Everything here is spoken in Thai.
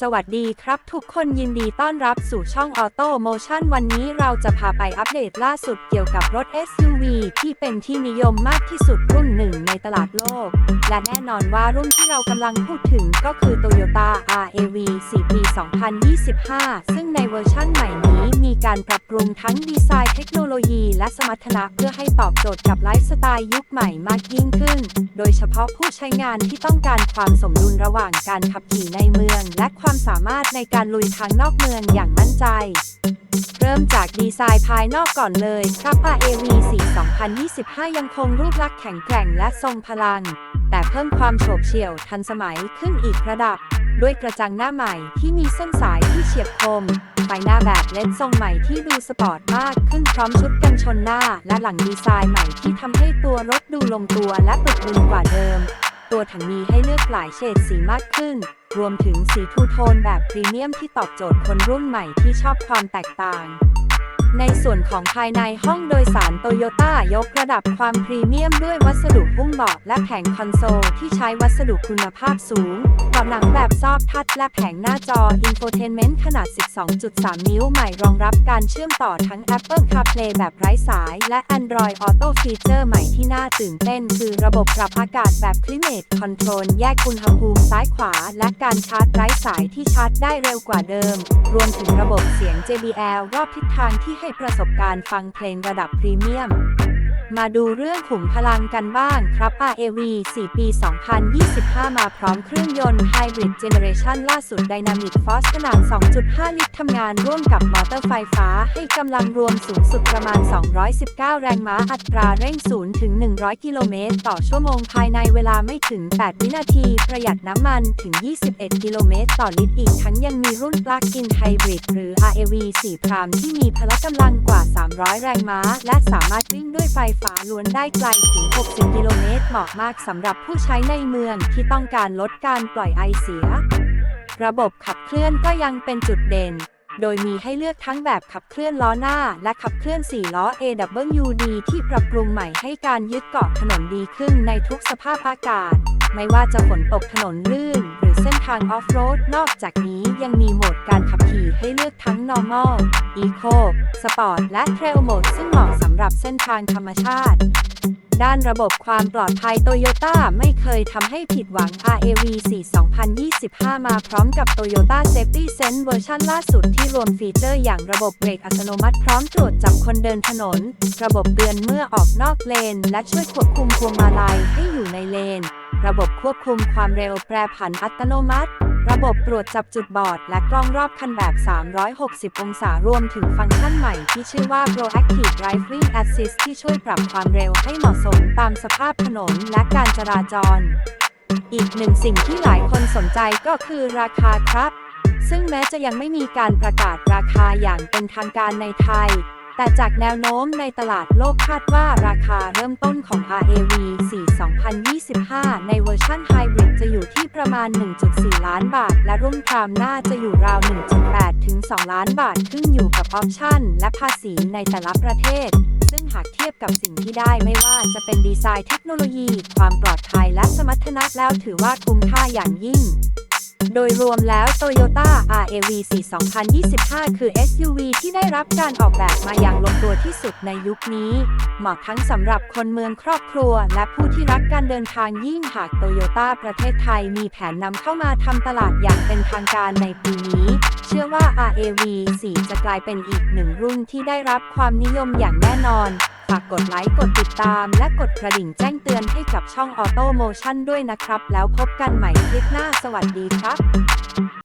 สวัสดีครับทุกคนยินดีต้อนรับสู่ช่อง Auto Motion วันนี้เราจะพาไปอัปเดตล่าสุดเกี่ยวกับรถ SUV ที่เป็นที่นิยมมากที่สุดรุ่นหนึ่งในตลาดโลก และแน่นอนว่ารุ่นที่เรากำลังพูดถึงก็คือ Toyota RAV 4 ปี 2025 ซึ่งในเวอร์ชั่นใหม่นี้มีการปรับรุงทั้งดีไซน์เทคโนโลยีและสมรรถนะเพื่อให้ตอบโจทย์กับไลฟ์สไตล์ยุคใหม่มากยิ่งขึ้น โดยเฉพาะผู้ใช้งานที่ต้องการความสมดุลระหว่างการขับขี่ในเมือง และความสามารถในการลุยทางนอกเมืองอย่างมั่นใจเริ่มจากดีไซน์ภายนอกก่อนเลยครับ RAV 4 2025 ยังคงรูปลักษณ์แข็งแกร่งและทรงพลัง แต่เพิ่มความโฉบเฉี่ยวทันสมัยขึ้นอีกระดับ ด้วยกระจังหน้าใหม่ที่มีเส้นสายที่เฉียบคม ไฟหน้าแบบเลนส์ทรงใหม่ที่ดูสปอร์ตมากขึ้นพร้อมชุดกันชนหน้า และหลังดีไซน์ใหม่ที่ทำให้ตัวรถดูลงตัวและปึกบึนกว่าเดิม ตัวถังมีให้เลือกหลายเฉดสีมากขึ้น รวมถึงสีทูโทนแบบพรีเมียมที่ตอบโจทย์คนรุ่นใหม่ที่ชอบความแตกต่าง ในส่วนของภายในห้องโดยสารโตโยต้ายกระดับความพรีเมียมด้วยวัสดุหุ้มเบาะและแผงคอนโซลที่ใช้วัสดุคุณภาพสูงเบาะหนังแบบซอกทัชและแผงหน้าจอ Infotainment ขนาด 12.3 นิ้วใหม่รองรับการเชื่อมต่อทั้ง Apple CarPlay แบบไร้สาย และ Android Auto Feature ใหม่ที่น่าตื่นเต้น คือระบบปรับอากาศแบบ Climate Control แยกอุณหภูมิซ้ายขวา และการชาร์จไร้สายที่ชาร์จได้เร็วกว่าเดิม รวมถึงระบบเสียง JBL รอบทิศทางที่ให้ให้ประสบการณ์ฟังเพลงระดับพรีเมียม มาดูเรื่องขุมพลังกันบ้างครับ RAV 4 ปี 2025 มาพร้อมเครื่องยนต์ Hybrid Generation ล่าสุด Dynamic Force ขนาด 2.5 ลิตรทำงานร่วมกับมอเตอร์ไฟฟ้า ให้กำลังรวมสูงสุดประมาณ 219 แรงม้าอัตราเร่ง 0 ถึง 100 กิโลเมตร ต่อชั่วโมงภายในเวลาไม่ถึง 8 วินาที ประหยัดน้ำมันถึง 21 กิโลเมตร ต่อลิตรอีกทั้งยังมีรุ่น Plug-in Hybrid หรือ RAV 4 Prime ที่มีพละกำลังกว่า 300 แรงม้า และสามารถวิ่งด้วยไฟฟ้าล้วนได้ไกลถึง 60 กิโลเมตร เหมาะมากสำหรับผู้ใช้ในเมืองที่ต้องการลดการปล่อยไอเสีย ระบบขับเคลื่อนก็ยังเป็นจุดเด่น โดยมีให้เลือกทั้งแบบขับเคลื่อนล้อหน้า และขับเคลื่อน 4 ล้อ AWD ที่ปรับปรุงใหม่ให้การยึดเกาะถนนดีขึ้นในทุกสภาพอากาศ ไม่ว่าจะฝนตกถนนลื่น หรือเส้นทางออฟโรด นอกจากนี้ยังมีโหมดการขับขี่ให้เลือกทั้ง normal eco sport และ trail mode ซึ่งเหมาะสำหรับเส้นทางธรรมชาติ ด้านระบบความปลอดภัยโตโยต้าไม่เคยทำให้ผิดหวัง RAV 4 2025 มาพร้อมกับ Toyota Safety Sense เวอร์ชันล่าสุดที่รวมฟีเจอร์อย่างระบบเบรกอัตโนมัติพร้อมตรวจจับคนเดินถนน ระบบเตือนเมื่อออกนอกเลน และช่วยควบคุมพวงมาลัยให้อยู่ในเลน ระบบควบคุมความเร็วแปรผันอัตโนมัติ ระบบตรวจจับจุดบอด และกล้องรอบคันแบบ 360 องศารวมถึงฟังก์ชันใหม่ที่ชื่อว่า Proactive Driving Assist ที่ช่วยปรับความเร็วให้เหมาะสมตามสภาพถนนและการจราจร อีกหนึ่งสิ่งที่หลายคนสนใจก็คือราคาครับ ซึ่งแม้จะยังไม่มีการประกาศราคาอย่างเป็นทางการในไทย แต่จากแนวโน้มในตลาดโลกคาดว่าราคาเริ่มต้นของ RAV 4 2025 ในเวอร์ชันไฮบริดจะอยู่ที่ประมาณ 1.4 ล้านบาท และรุ่นพรามหน่าจะอยู่ราว 1.8 ถึง 2 ล้านบาท ขึ้นอยู่กับออปชั่น และภาษีในแต่ละประเทศ ซึ่งหากเทียบกับสิ่งที่ได้ไม่ว่าจะเป็นดีไซน์เทคโนโลยี ความปลอดภัยและสมรรถนะแล้วถือว่าคุ้มค่าอย่างยิ่ง โดยรวมแล้ว Toyota RAV 4 2025 คือ SUV ที่ได้รับการออกแบบมาอย่างลงตัวที่สุดในยุคนี้ เหมาะทั้งสำหรับคนเมืองครอบครัว และผู้ที่รักการเดินทางยิ่งหาก Toyota ประเทศไทยมีแผนนำเข้ามาทำตลาดอย่างเป็นทางการในปีนี้ เชื่อว่า RAV 4 จะกลายเป็นอีกหนึ่งรุ่นที่ได้รับความนิยมอย่างแน่นอน ฝากกดไลค์ กดติดตาม และกดกระดิ่งแจ้งเตือนให้กับช่อง Auto Motion ด้วยนะครับ แล้วพบกันใหม่คลิปหน้า สวัสดีครับ